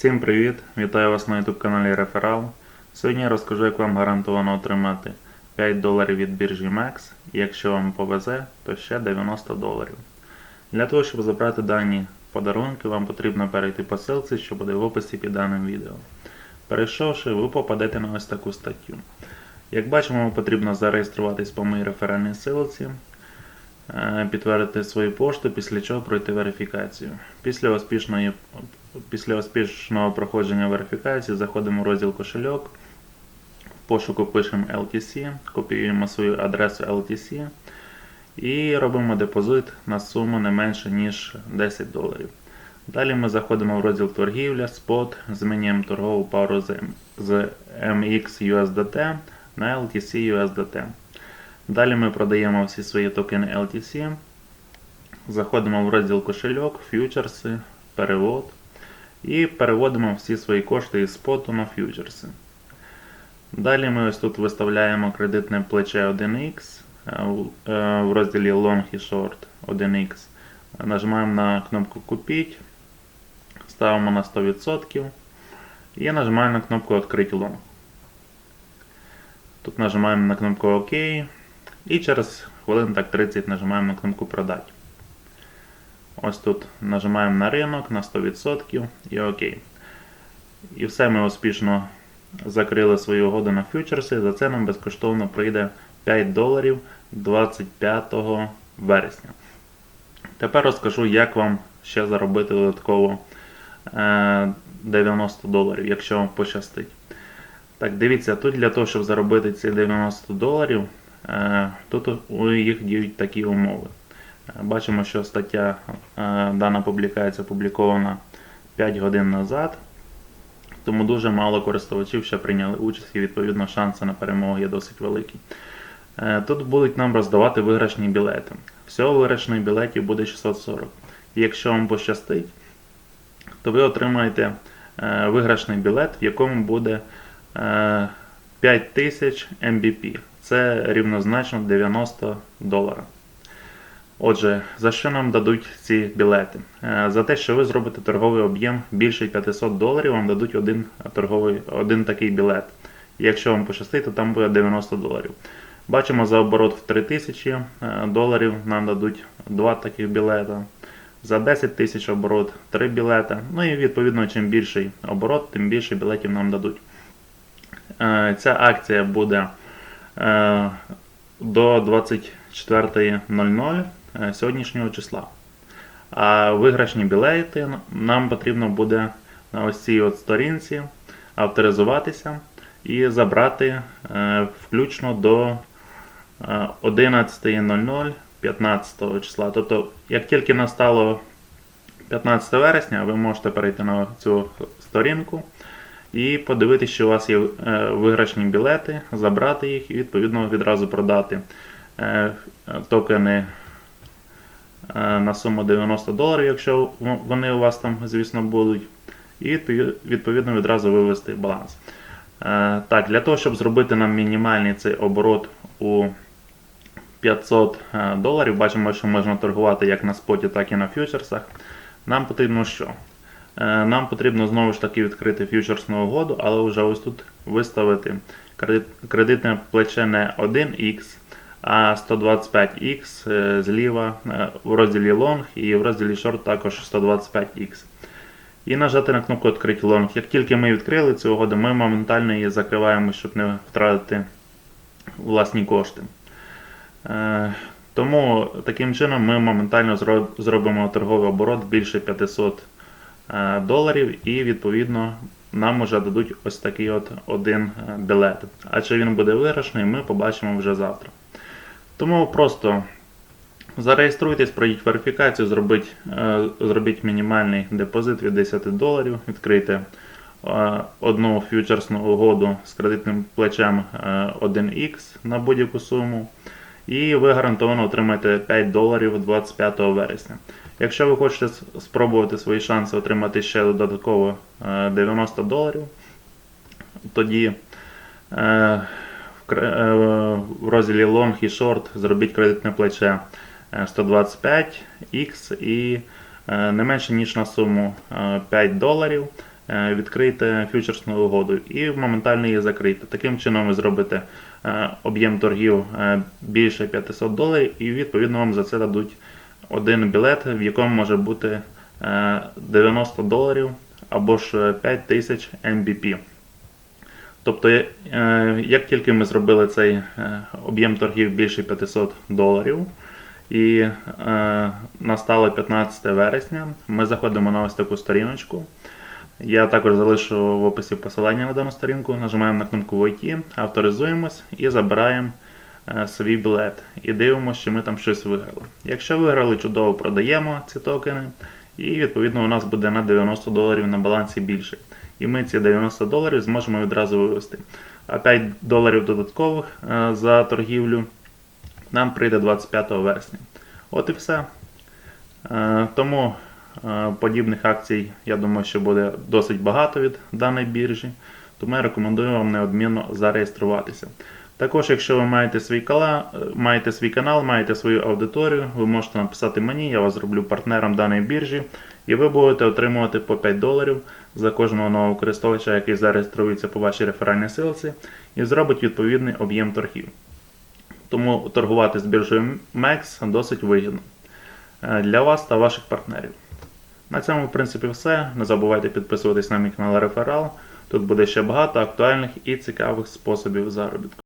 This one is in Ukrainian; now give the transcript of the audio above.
Всім привіт! Вітаю вас на YouTube каналі Реферал. Сьогодні я розкажу, як вам гарантовано отримати 5 доларів від біржі MEX, і якщо вам повезе, то ще 90 доларів. Для того, щоб забрати дані подарунки, вам потрібно перейти по ссылці, що буде в описі під даним відео. Перейшовши, ви попадете на ось таку статтю. Як бачимо, вам потрібно зареєструватись по моїй реферальній ссылці, е, підтвердити свою пошту, після чого пройти верифікацію. Після успішної Після успішного проходження верифікації заходимо в розділ кошельок. В пошуку пишемо LTC, копіюємо свою адресу LTC і робимо депозит на суму не менше, ніж 10 доларів. Далі ми заходимо в розділ торгівля, спот, змінюємо торгову пару з, з MX USDT на LTC USDT. Далі ми продаємо всі свої токени LTC. Заходимо в розділ кошельок, фьючерси, перевод. І переводимо всі свої кошти із споту на фьючерси. Далі ми ось тут виставляємо кредитне плече 1X в розділі Long і Short 1X. Нажимаємо на кнопку Купіть, ставимо на 100% і нажимаємо на кнопку Открити Long. Тут нажимаємо на кнопку ОК і через хвилин так 30 нажимаємо на кнопку Продати. Ось тут нажимаємо на ринок на 100% і ОК. І все ми успішно закрили свою угоду на фьючерси. За це нам безкоштовно прийде 5 доларів 25 вересня. Тепер розкажу, як вам ще заробити додатково 90 доларів, якщо вам пощастить. Так, дивіться, тут для того, щоб заробити ці 90 доларів, тут у їх діють такі умови. Бачимо, що стаття дана публікація опублікована 5 годин назад, тому дуже мало користувачів ще прийняли участь і відповідно шанси на перемогу є досить великі. Тут будуть нам роздавати виграшні білети. Всього виграшних білетів буде 640. І якщо вам пощастить, то ви отримаєте виграшний білет, в якому буде 5000 MBP. Це рівнозначно 90 доларів. Отже, за що нам дадуть ці білети? За те, що ви зробите торговий об'єм більше 500 доларів, вам дадуть один торговий, один такий білет. Якщо вам пощастить, то там буде 90 доларів. Бачимо за оборот в 3000 доларів нам дадуть два таких білета. За 10 тисяч оборот 3 білета. Ну і відповідно, чим більший оборот, тим більше білетів нам дадуть. Ця акція буде до 24.00 сьогоднішнього числа. А виграшні білети нам потрібно буде на ось цій от сторінці авторизуватися і забрати включно до 11.00 15 числа. Тобто, як тільки настало 15 вересня, ви можете перейти на цю сторінку і подивитися, що у вас є виграшні білети, забрати їх і відповідно відразу продати токени на суму 90 доларів, якщо вони у вас там, звісно, будуть. І відповідно відразу вивести баланс. Так, Для того, щоб зробити нам мінімальний цей оборот у 500 доларів, бачимо, що можна торгувати як на споті, так і на фьючерсах. Нам потрібно що? Нам потрібно знову ж таки відкрити фьючерсну угоду, але вже ось тут виставити кредитне плече не 1X, а 125X зліва в розділі Long і в розділі Short також 125X. І нажати на кнопку Відкрити Long. Як тільки ми відкрили цю угоду, ми моментально її закриваємо, щоб не втратити власні кошти. Тому таким чином ми моментально зробимо торговий оборот більше 500 доларів, і відповідно нам вже дадуть ось такий от один білет. А чи він буде виграшний, ми побачимо вже завтра. Тому просто зареєструйтесь, пройдіть верифікацію, зробіть зробіть мінімальний депозит від 10 доларів, відкрийте одну фьючерсну угоду з кредитним плечем 1X на будь-яку суму. І ви гарантовано отримаєте 5 доларів 25 вересня. Якщо ви хочете спробувати свої шанси отримати ще додатково 90 доларів, тоді в розділі Long і Short зробіть кредитне плече 125X і не менше ніж на суму 5 доларів. е, відкрийте фьючерсну угоду і моментально її закрийте. Таким чином ви зробите е, об'єм торгів е, більше 500 доларів, і відповідно вам за це дадуть один білет, в якому може бути е, 90 доларів або ж 5000 MBP. Тобто, е, як тільки ми зробили цей е, об'єм торгів більше 500 доларів, і е, настало 15 вересня, ми заходимо на ось таку сторіночку. Я також залишу в описі посилання на дану сторінку, нажимаємо на кнопку «Войти», авторизуємось і забираємо е, свій білет. І дивимося, чи ми там щось виграли. Якщо виграли, чудово продаємо ці токени, і відповідно у нас буде на 90 доларів на балансі більше. І ми ці 90 доларів зможемо відразу вивести. А 5 доларів додаткових е, за торгівлю нам прийде 25 вересня. От і все. Е, Тому е, подібних акцій, я думаю, що буде досить багато від даної біржі. Тому я рекомендую вам неодмінно зареєструватися. Також, якщо ви маєте свій, кала, е, маєте свій канал, маєте свою аудиторію, ви можете написати мені, я вас зроблю партнером даної біржі, і ви будете отримувати по 5 доларів за кожного нового користувача, який зареєструється по вашій реферальній силці, і зробить відповідний об'єм торгів. Тому торгувати з біржею MEX досить вигідно е, для вас та ваших партнерів. На цьому, в принципі, все. Не забувайте підписуватись на мій канал Реферал. Тут буде ще багато актуальних і цікавих способів заробітку.